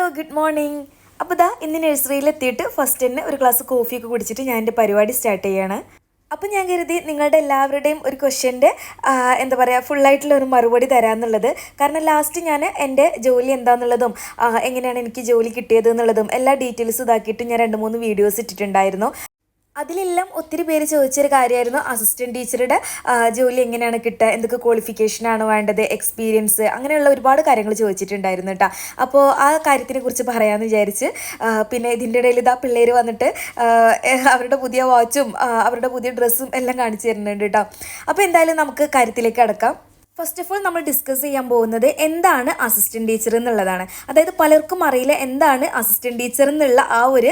Hello good morning അപ്പോൾ ദാ ഇന്ന് നഴ്സറിയിൽ എത്തിയിട്ട് ഫസ്റ്റ് തന്നെ ഒരു ഗ്ലാസ് കോഫിയൊക്കെ കുടിച്ചിട്ട് ഞാൻ എന്റെ പരിപാടി സ്റ്റാർട്ട് ചെയ്യാണ്. അപ്പോൾ ഞാൻ കരുതി നിങ്ങളുടെ എല്ലാവരുടെയും ഒരു ക്വസ്റ്റ്യന്റെ എന്താ പറയുക ഫുള്ളായിട്ടുള്ള ഒരു മറുപടി തരാമെന്നുള്ളത് കാരണം ലാസ്റ്റ് ഞാൻ എന്റെ ജോലി എന്താണെന്നുള്ളതും എങ്ങനെയാണ് എനിക്ക് ജോലി കിട്ടിയത് എന്നുള്ളതും എല്ലാ ഡീറ്റെയിൽസും ഇതാക്കിയിട്ട് ഞാൻ രണ്ട് മൂന്ന് വീഡിയോസ് ഇട്ടിട്ടുണ്ടായിരുന്നു. അതിലെല്ലാം ഒത്തിരി പേര് ചോദിച്ചൊരു കാര്യമായിരുന്നു. അസിസ്റ്റന്റ് ടീച്ചറുടെ ജോലി എങ്ങനെയാണ് കിട്ടുക? എന്തൊക്കെ ക്വാളിഫിക്കേഷനാണ് വേണ്ടത്? എക്സ്പീരിയൻസ് അങ്ങനെയുള്ള ഒരുപാട് കാര്യങ്ങൾ ചോദിച്ചിട്ടുണ്ടായിരുന്നു കേട്ടോ അപ്പോൾ ആ കാര്യത്തിനെ കുറിച്ച് പറയാമെന്ന് വിചാരിച്ച് പിന്നെ ഇതിന്റെ ഇടയിൽ ഇതാ പിള്ളേർ വന്നിട്ട് അവരുടെ പുതിയ വാച്ചും അവരുടെ പുതിയ ഡ്രസ്സും എല്ലാം കാണിച്ചു തരുന്നുണ്ട് കേട്ടോ അപ്പോൾ എന്തായാലും നമുക്ക് കാര്യത്തിലേക്ക് അടക്കാം. ഫസ്റ്റ് ഓഫ് ഓൾ നമ്മൾ ഡിസ്കസ് ചെയ്യാൻ പോകുന്നത് എന്താണ് അസിസ്റ്റന്റ് ടീച്ചർ എന്നുള്ളതാണ്. അതായത് പലർക്കും അറിയില്ല എന്താണ് അസിസ്റ്റന്റ് ടീച്ചർ എന്നുള്ള ആ ഒരു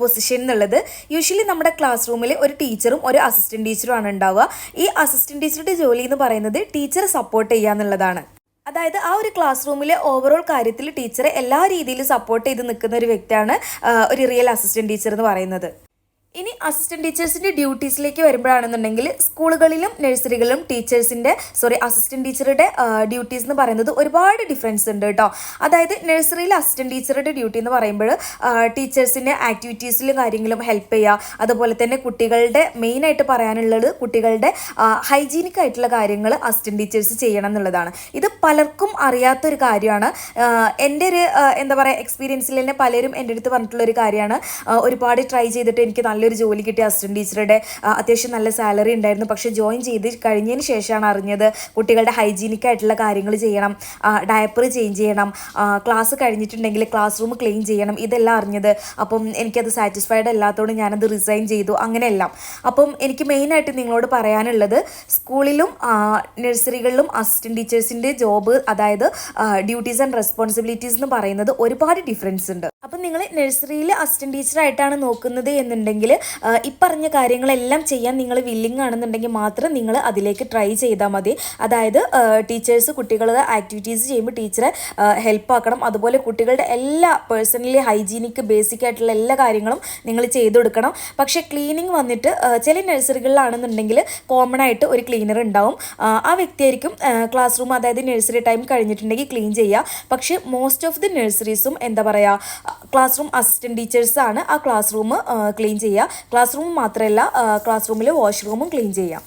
പൊസിഷൻ എന്നുള്ളത്. യൂഷ്വലി നമ്മുടെ ക്ലാസ് റൂമിൽ ഒരു ടീച്ചറും ഒരു അസിസ്റ്റന്റ് ടീച്ചറും ആണ് ഉണ്ടാവുക. ഈ അസിസ്റ്റന്റ് ടീച്ചറുടെ ജോലി എന്ന് പറയുന്നത് ടീച്ചറെ സപ്പോർട്ട് ചെയ്യുക എന്നുള്ളതാണ്. അതായത് ആ ഒരു ക്ലാസ് റൂമിലെ ഓവറോൾ കാര്യത്തിൽ ടീച്ചറെ എല്ലാ രീതിയിലും സപ്പോർട്ട് ചെയ്ത് നിൽക്കുന്ന ഒരു വ്യക്തിയാണ് ഒരു റിയൽ അസിസ്റ്റന്റ് ടീച്ചർ എന്ന് പറയുന്നത്. ഇനി അസിസ്റ്റന്റ് ടീച്ചേഴ്സിന്റെ ഡ്യൂട്ടീസിലേക്ക് വരുമ്പോഴാണെന്നുണ്ടെങ്കിൽ സ്കൂളുകളിലും നഴ്സറികളിലും ടീച്ചേഴ്സിന്റെ സോറി അസിസ്റ്റന്റ് ടീച്ചറുടെ ഡ്യൂട്ടീസ് എന്ന് പറയുന്നത് ഒരുപാട് ഡിഫറൻസ് ഉണ്ട് കേട്ടോ അതായത് നഴ്സറിയിൽ അസിസ്റ്റന്റ് ടീച്ചറുടെ ഡ്യൂട്ടി എന്ന് പറയുമ്പോൾ ടീച്ചേഴ്സിന്റെ ആക്ടിവിറ്റീസിലും കാര്യങ്ങളും ഹെൽപ്പ് ചെയ്യുക. അതുപോലെ തന്നെ കുട്ടികളുടെ മെയിനായിട്ട് പറയാനുള്ളത് കുട്ടികളുടെ ഹൈജീനിക് ആയിട്ടുള്ള കാര്യങ്ങൾ അസിസ്റ്റന്റ് ടീച്ചേഴ്സ് ചെയ്യണം എന്നുള്ളതാണ്. ഇത് പലർക്കും അറിയാത്തൊരു കാര്യമാണ്. എന്റെ ഒരു എന്താ പറയുക എക്സ്പീരിയൻസിൽ തന്നെ പലരും എന്റെ അടുത്ത് പറഞ്ഞിട്ടുള്ള ഒരു കാര്യമാണ് ഒരുപാട് ട്രൈ ചെയ്തിട്ട് എനിക്ക് നല്ലൊരു ജോലി കിട്ടിയ അസിസ്റ്റന്റ് ടീച്ചറുടെ അത്യാവശ്യം നല്ല സാലറി ഉണ്ടായിരുന്നു. പക്ഷെ ജോയിൻ ചെയ്ത് കഴിഞ്ഞതിന് ശേഷമാണ് അറിഞ്ഞത് കുട്ടികളുടെ ഹൈജീനിക് ആയിട്ടുള്ള കാര്യങ്ങൾ ചെയ്യണം ഡയപ്പർ ചേഞ്ച് ചെയ്യണം ക്ലാസ് കഴിഞ്ഞിട്ടുണ്ടെങ്കിൽ ക്ലാസ് റൂം ക്ലീൻ ചെയ്യണം. ഇതെല്ലാം അറിഞ്ഞത്. അപ്പം എനിക്കത് സാറ്റിസ്ഫൈഡ് അല്ലാത്തതുകൊണ്ട് ഞാനത് റിസൈൻ ചെയ്തു. അങ്ങനെയെല്ലാം. അപ്പം എനിക്ക് മെയിനായിട്ട് നിങ്ങളോട് പറയാനുള്ളത് സ്കൂളിലും നഴ്സറികളിലും അസിസ്റ്റന്റ് ടീച്ചേഴ്സിന്റെ ജോബ് അതായത് ഡ്യൂട്ടീസ് ആൻഡ് റെസ്പോൺസിബിലിറ്റീസ് എന്ന് പറയുന്നത് ഒരുപാട് ഡിഫറൻസ് ഉണ്ട്. അപ്പം നിങ്ങൾ നഴ്സറിയിൽ അസിസ്റ്റന്റ് ടീച്ചറായിട്ടാണ് നോക്കുന്നത് എന്നുണ്ടെങ്കിൽ ഇപ്പറഞ്ഞ കാര്യങ്ങളെല്ലാം ചെയ്യാൻ നിങ്ങൾ വില്ലിങ് ആണെന്നുണ്ടെങ്കിൽ മാത്രം നിങ്ങൾ അതിലേക്ക് ട്രൈ ചെയ്താൽ മതി. അതായത് ടീച്ചേഴ്സ് കുട്ടികളുടെ ആക്ടിവിറ്റീസ് ചെയ്യുമ്പോൾ ടീച്ചറെ ഹെൽപ്പ് ആക്കണം. അതുപോലെ കുട്ടികളുടെ എല്ലാ പേഴ്സണലി ഹൈജീനിക് ബേസിക് ആയിട്ടുള്ള എല്ലാ കാര്യങ്ങളും നിങ്ങൾ ചെയ്തു കൊടുക്കണം. പക്ഷേ ക്ലീനിങ് വന്നിട്ട് ചില നഴ്സറികളിലാണെന്നുണ്ടെങ്കിൽ കോമൺ ആയിട്ട് ഒരു ക്ലീനർ ഉണ്ടാവും. ആ വ്യക്തിയായിരിക്കും ക്ലാസ് റൂം അതായത് നഴ്സറി ടൈം കഴിഞ്ഞിട്ടുണ്ടെങ്കിൽ ക്ലീൻ ചെയ്യുക പക്ഷേ മോസ്റ്റ് ഓഫ് ദി നഴ്സറീസും എന്താ പറയുക ക്ലാസ് റൂം അസിസ്റ്റന്റ് ടീച്ചേഴ്സാണ് ആ ക്ലാസ് റൂം ക്ലീൻ ചെയ്യുക. ക്ലാസ് റൂം മാത്രമല്ല ക്ലാസ് റൂമിൽ വാഷ്റൂമും ക്ലീൻ ചെയ്യാം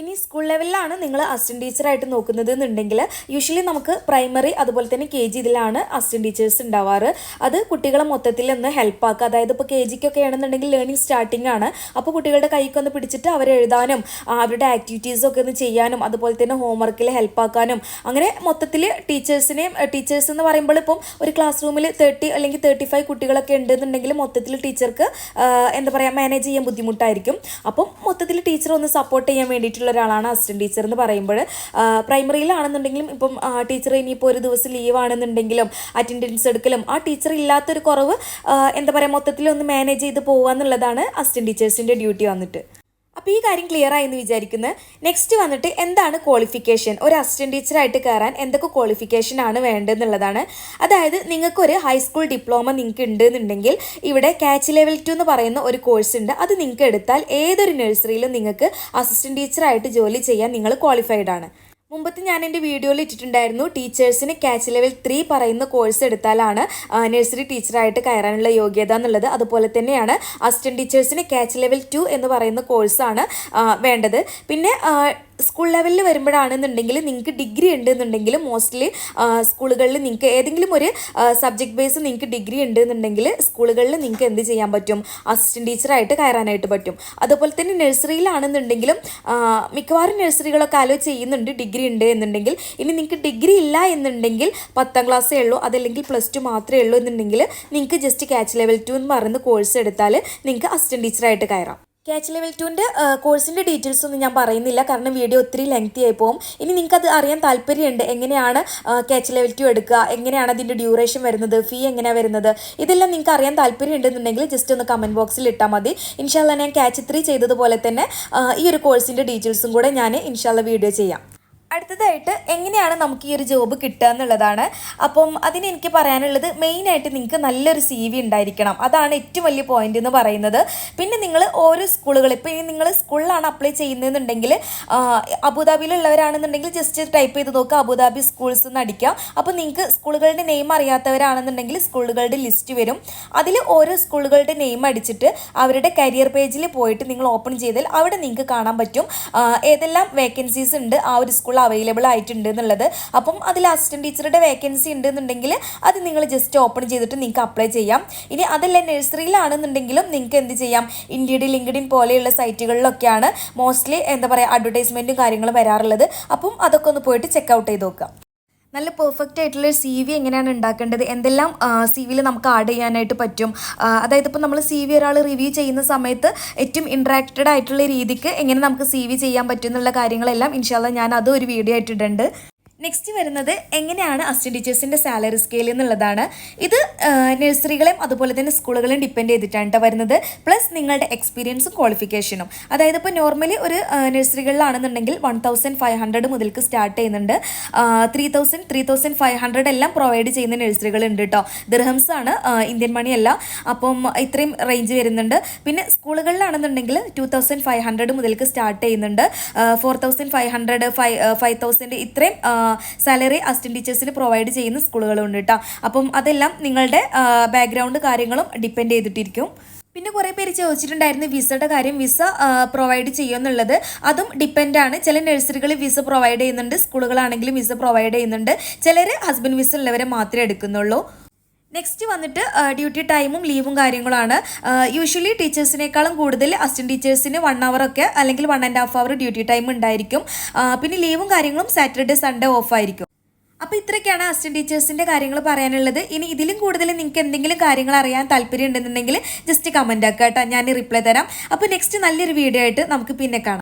ഇനി സ്കൂൾ ലെവലിലാണ് നിങ്ങൾ അസിസ്റ്റന്റ് ടീച്ചറായിട്ട് നോക്കുന്നത് എന്നുണ്ടെങ്കിൽ യൂഷ്വലി നമുക്ക് പ്രൈമറി അതുപോലെ തന്നെ കെ ജി ഇതിലാണ് അസിസ്റ്റന്റ് ടീച്ചേഴ്സ് ഉണ്ടാവാറ്. അത് കുട്ടികളെ മൊത്തത്തിൽ ഒന്ന് ഹെൽപ്പ് ആക്കുക. അതായത് ഇപ്പോൾ കെ ജിക്കൊക്കെ ആണെന്നുണ്ടെങ്കിൽ ലേണിംഗ് സ്റ്റാർട്ടിംഗ് ആണ്. അപ്പോൾ കുട്ടികളുടെ കൈക്ക് ഒന്ന് പിടിച്ചിട്ട് അവർ എഴുതാനും അവരുടെ ആക്ടിവിറ്റീസ് ഒക്കെ ഒന്ന് ചെയ്യാനും അതുപോലെ തന്നെ ഹോംവർക്കിൽ ഹെൽപ്പ് ആക്കാനും. അങ്ങനെ മൊത്തത്തിൽ ടീച്ചേഴ്സിനെയും ടീച്ചേഴ്സ് എന്ന് പറയുമ്പോൾ ഇപ്പം ഒരു ക്ലാസ് റൂമിൽ തേർട്ടി അല്ലെങ്കിൽ തേർട്ടി ഫൈവ് കുട്ടികളൊക്കെ ഉണ്ടെന്നുണ്ടെങ്കിൽ മൊത്തത്തിൽ ടീച്ചർക്ക് എന്താ പറയുക മാനേജ് ചെയ്യാൻ ബുദ്ധിമുട്ടായിരിക്കും. അപ്പം മൊത്തത്തിൽ ടീച്ചർ ഒന്ന് സപ്പോർട്ട് ചെയ്യാൻ വേണ്ടിയിട്ടുള്ള ഒരാളാണ് അസിസ്റ്റന്റ് ടീച്ചർ എന്ന് പറയുമ്പോൾ പ്രൈമറിയിലാണെന്നുണ്ടെങ്കിലും ഇപ്പം ടീച്ചർ ഇനിയിപ്പോൾ ഒരു ദിവസം ലീവാണെന്നുണ്ടെങ്കിലും അറ്റൻഡൻസ് എടുക്കലും ആ ടീച്ചർ ഇല്ലാത്തൊരു കുറവ് എന്താ പറയുക മൊത്തത്തിൽ ഒന്ന് മാനേജ് ചെയ്ത് പോകുക എന്നുള്ളതാണ് അസിസ്റ്റന്റ് ടീച്ചേഴ്സിന്റെ ഡ്യൂട്ടി വന്നിട്ട്. അപ്പോൾ ഈ കാര്യം ക്ലിയർ ആയി എന്ന് വിചാരിക്കുന്നത് നെക്സ്റ്റ് വന്നിട്ട് എന്താണ് ക്വാളിഫിക്കേഷൻ ഒരു അസിസ്റ്റന്റ് ടീച്ചറായിട്ട് കയറാൻ എന്തൊക്കെ ക്വാളിഫിക്കേഷൻ ആണ് വേണ്ടതെന്നുള്ളതാണ്. അതായത് നിങ്ങൾക്കൊരു ഹൈസ്കൂൾ ഡിപ്ലോമ നിങ്ങൾക്ക് ഉണ്ട് എന്നുണ്ടെങ്കിൽ ഇവിടെ കാച്ച് ലെവൽ ടു എന്ന് പറയുന്ന ഒരു കോഴ്സ് ഉണ്ട്. അത് നിങ്ങൾക്ക് എടുത്താൽ ഏതൊരു നഴ്സറിയിലും നിങ്ങൾക്ക് അസിസ്റ്റന്റ് ടീച്ചറായിട്ട് ജോലി ചെയ്യാൻ നിങ്ങൾ ക്വാളിഫൈഡ് ആണ്. മുമ്പത്തെ ഞാൻ എന്റെ വീഡിയോയിൽ ഇട്ടിട്ടുണ്ടായിരുന്നു ടീച്ചേഴ്സിന് കാച്ച് ലെവൽ ത്രീ പറയുന്ന കോഴ്സ് എടുത്താലാണ് നഴ്സറി ടീച്ചറായിട്ട് കയറാനുള്ള യോഗ്യത എന്നുള്ളത്. അതുപോലെ തന്നെയാണ് അസിസ്റ്റന്റ് ടീച്ചേഴ്സിന് കാച്ച് ലെവൽ ടു എന്ന് പറയുന്ന കോഴ്സാണ് വേണ്ടത്. പിന്നെ സ്കൂൾ ലെവലിൽ വരുമ്പോഴാണെന്നുണ്ടെങ്കിൽ നിങ്ങൾക്ക് ഡിഗ്രി ഉണ്ടെന്നുണ്ടെങ്കിൽ മോസ്റ്റ്ലി സ്കൂളുകളിൽ നിങ്ങൾക്ക് ഏതെങ്കിലും ഒരു സബ്ജക്ട് ബേസ് നിങ്ങൾക്ക് ഡിഗ്രി ഉണ്ടെന്നുണ്ടെങ്കിൽ സ്കൂളുകളിൽ നിങ്ങൾക്ക് എന്ത് ചെയ്യാൻ പറ്റും? അസിസ്റ്റന്റ് ടീച്ചറായിട്ട് കയറാനായിട്ട് പറ്റും. അതുപോലെ തന്നെ നഴ്സറിയിലാണെന്നുണ്ടെങ്കിലും മിക്കവാറും നഴ്സറികളൊക്കെ അലോ ചെയ്യുന്നുണ്ട്. ഡിഗ്രി ഉണ്ട് എന്നുണ്ടെങ്കിൽ. ഇനി നിങ്ങൾക്ക് ഡിഗ്രി ഇല്ല എന്നുണ്ടെങ്കിൽ പത്താം ക്ലാസ്സേ ഉള്ളൂ. അതല്ലെങ്കിൽ പ്ലസ് ടു മാത്രമേ ഉള്ളൂ എന്നുണ്ടെങ്കിൽ നിങ്ങൾക്ക് ജസ്റ്റ് ക്യാച്ച് ലെവൽ ടു എന്ന് പറയുന്ന കോഴ്സ് എടുത്താൽ നിങ്ങൾക്ക് അസിസ്റ്റന്റ് ടീച്ചറായിട്ട് കയറാം. ക്യാച്ച് ലെവൽ ടുവിന്റെ കോഴ്സിന്റെ ഡീറ്റെയിൽസ് ഒന്നും ഞാൻ പറയുന്നില്ല. കാരണം വീഡിയോ ഒത്തിരി ലെങ്തി ആയി പോകും. ഇനി നിങ്ങൾക്ക് അത് അറിയാൻ താല്പര്യമുണ്ട് എങ്ങനെയാണ് ക്യാച്ച് ലെവൽ ടു എടുക്കുക എങ്ങനെയാണ് അതിന്റെ ഡ്യൂറേഷൻ വരുന്നത് ഫീ എങ്ങനെയാണ് വരുന്നത് ഇതെല്ലാം നിങ്ങൾക്ക് അറിയാൻ താല്പര്യം ഉണ്ടെന്നുണ്ടെങ്കിൽ ജസ്റ്റ് ഒന്ന് കമന്റ് ബോക്സിൽ ഇട്ടാൽ മതി. ഇൻഷാല്ല ഞാൻ ക്യാച്ച് ത്രീ ചെയ്തതുപോലെ തന്നെ ഈ ഒരു കോഴ്സിന്റെ ഡീറ്റെയിൽസും കൂടെ ഞാൻ ഇൻഷാല്ല വീഡിയോ ചെയ്യാം. അടുത്തതായിട്ട് എങ്ങനെയാണ് നമുക്ക് ഈ ഒരു ജോബ് കിട്ടുക എന്നുള്ളതാണ്. അപ്പം അതിന് എനിക്ക് പറയാനുള്ളത് മെയിനായിട്ട് നിങ്ങൾക്ക് നല്ലൊരു സി വി ഉണ്ടായിരിക്കണം. അതാണ് ഏറ്റവും വലിയ പോയിന്റ് എന്ന് പറയുന്നത്. പിന്നെ നിങ്ങൾ ഓരോ സ്കൂളുകൾ ഇപ്പോൾ ഇനി നിങ്ങൾ സ്കൂളിലാണ് അപ്ലൈ ചെയ്യുന്നതെന്നുണ്ടെങ്കിൽ അബുദാബിയിലുള്ളവരാണെന്നുണ്ടെങ്കിൽ ജസ്റ്റ് ടൈപ്പ് ചെയ്ത് നോക്കുക അബുദാബി സ്കൂൾസ് എന്ന് അടിക്കാം അപ്പോൾ നിങ്ങൾക്ക് സ്കൂളുകളുടെ നെയിം അറിയാത്തവരാണെന്നുണ്ടെങ്കിൽ സ്കൂളുകളുടെ ലിസ്റ്റ് വരും. അതിൽ ഓരോ സ്കൂളുകളുടെ നെയിം അടിച്ചിട്ട് അവരുടെ കരിയർ പേജിൽ പോയിട്ട് നിങ്ങൾ ഓപ്പൺ ചെയ്താൽ അവിടെ നിങ്ങൾക്ക് കാണാൻ പറ്റും. ഏതെല്ലാം വേക്കൻസീസ് ഉണ്ട് ആ ഒരു സ്കൂളിൽ അവൈലബിൾ ആയിട്ടുണ്ട് എന്നുള്ളത്. അപ്പം അതിൽ അസിസ്റ്റന്റ് ടീച്ചറുടെ വേക്കൻസി ഉണ്ട് എന്നുണ്ടെങ്കിൽ അത് നിങ്ങൾ ജസ്റ്റ് ഓപ്പൺ ചെയ്തിട്ട് നിങ്ങൾക്ക് അപ്ലൈ ചെയ്യാം. ഇനി അതല്ല നഴ്സറിയിലാണെന്നുണ്ടെങ്കിലും നിങ്ങൾക്ക് എന്ത് ചെയ്യാം? ഇന്ത്യയുടെ ലിങ്ക്ഡിൻ പോലെയുള്ള സൈറ്റുകളിലൊക്കെയാണ് മോസ്റ്റ്ലി എന്താ പറയുക അഡ്വർടൈസ്മെന്റും കാര്യങ്ങളും വരാറുള്ളത്. അപ്പം അതൊക്കെ ഒന്ന് പോയിട്ട് ചെക്ക് ഔട്ട് ചെയ്ത് നോക്കുക. നല്ല പെർഫെക്റ്റ് ആയിട്ടുള്ള സി വി എങ്ങനെയാണ് ഉണ്ടാക്കേണ്ടത്? എന്തെല്ലാം സി വിയിൽ നമുക്ക് ആഡ് ചെയ്യാനായിട്ട് പറ്റും? അതായത് ഇപ്പോൾ നമ്മൾ സി വി ഒരാൾ റിവ്യൂ ചെയ്യുന്ന സമയത്ത് ഏറ്റവും ഇൻട്രാക്റ്റഡ് ആയിട്ടുള്ള രീതിക്ക് എങ്ങനെ നമുക്ക് സി വി ചെയ്യാൻ പറ്റും എന്നുള്ള കാര്യങ്ങളെല്ലാം ഇൻഷാല്ല ഞാൻ അതും ഒരു വീഡിയോ ആയിട്ടിട്ടുണ്ട് നെക്സ്റ്റ് വരുന്നത് എങ്ങനെയാണ് അസിസ്റ്റന്റ് ടീച്ചേഴ്സിന്റെ സാലറി സ്കെയിൽ എന്നുള്ളതാണ്. ഇത് നഴ്സറികളെയും അതുപോലെ തന്നെ സ്കൂളുകളെയും ഡിപ്പെൻഡ് ചെയ്തിട്ടാണ് വരുന്നത്. പ്ലസ് നിങ്ങളുടെ എക്സ്പീരിയൻസും ക്വാളിഫിക്കേഷനും അതായത് ഇപ്പോൾ നോർമലി ഒരു നഴ്സറികളിലാണെന്നുണ്ടെങ്കിൽ വൺ തൗസൻഡ് ഫൈവ് ഹൺഡ്രഡ് മുതൽക്ക് സ്റ്റാർട്ട് ചെയ്യുന്നുണ്ട്. Three thousand three thousand five hundred എല്ലാം പ്രൊവൈഡ് ചെയ്യുന്ന നഴ്സറികളുണ്ട് കേട്ടോ ദിർഹംസ് ആണ് ഇന്ത്യൻ മണി അല്ല. അപ്പം ഇത്രയും റേഞ്ച് വരുന്നുണ്ട്. പിന്നെ സ്കൂളുകളിലാണെന്നുണ്ടെങ്കിൽ ടു തൗസൻഡ് ഫൈവ് ഹൺഡ്രഡ് മുതൽക്ക് സ്റ്റാർട്ട് ചെയ്യുന്നുണ്ട്. Four thousand five hundred five five thousand ഇത്രയും സാലറി അസിസ്റ്റന്റ് ടീച്ചേഴ്സിന് പ്രൊവൈഡ് ചെയ്യുന്ന സ്കൂളുകളുണ്ട് കേട്ടോ. അപ്പം അതെല്ലാം നിങ്ങളുടെ ബാക്ക്ഗ്രൗണ്ട് കാര്യങ്ങളും ഡിപ്പെൻഡ് ചെയ്തിട്ടിരിക്കും. പിന്നെ കുറേ പേര് ചോദിച്ചിട്ടുണ്ടായിരുന്നു വിസയുടെ കാര്യം. വിസ പ്രൊവൈഡ് ചെയ്യുമെന്നുള്ളത് അതും ഡിപ്പെൻഡാണ് ചില നഴ്സറികൾ വിസ പ്രൊവൈഡ് ചെയ്യുന്നുണ്ട് സ്കൂളുകളാണെങ്കിലും വിസ പ്രൊവൈഡ് ചെയ്യുന്നുണ്ട്. ചിലർ ഹസ്ബൻഡ് വിസ ഉള്ളവരെ മാത്രമേ എടുക്കുന്നുള്ളൂ. നെക്സ്റ്റ് വന്നിട്ട് ഡ്യൂട്ടി ടൈമും ലീവും കാര്യങ്ങളാണ്. യൂഷ്വലി ടീച്ചേഴ്സിനേക്കാളും കൂടുതൽ അസിസ്റ്റന്റ് ടീച്ചേഴ്സിന് വൺ അവറൊക്കെ അല്ലെങ്കിൽ one and half hour duty time ഉണ്ടായിരിക്കും. പിന്നെ ലീവും കാര്യങ്ങളും സാറ്റർഡേ സൺഡേ ഓഫ് ആയിരിക്കും. അപ്പോൾ ഇത്രയൊക്കെയാണ് അസിസ്റ്റന്റ് ടീച്ചേഴ്സിന്റെ കാര്യങ്ങൾ പറയാനുള്ളത്. ഇനി ഇതിലും കൂടുതൽ നിങ്ങൾക്ക് എന്തെങ്കിലും കാര്യങ്ങൾ അറിയാൻ താല്പര്യം ഉണ്ടെന്നുണ്ടെങ്കിൽ ജസ്റ്റ് കമന്റ് ആക്കുക കേട്ടോ ഞാൻ റിപ്ലൈ തരാം. അപ്പോൾ നെക്സ്റ്റ് നല്ലൊരു വീഡിയോ ആയിട്ട് നമുക്ക് പിന്നെ കാണാം.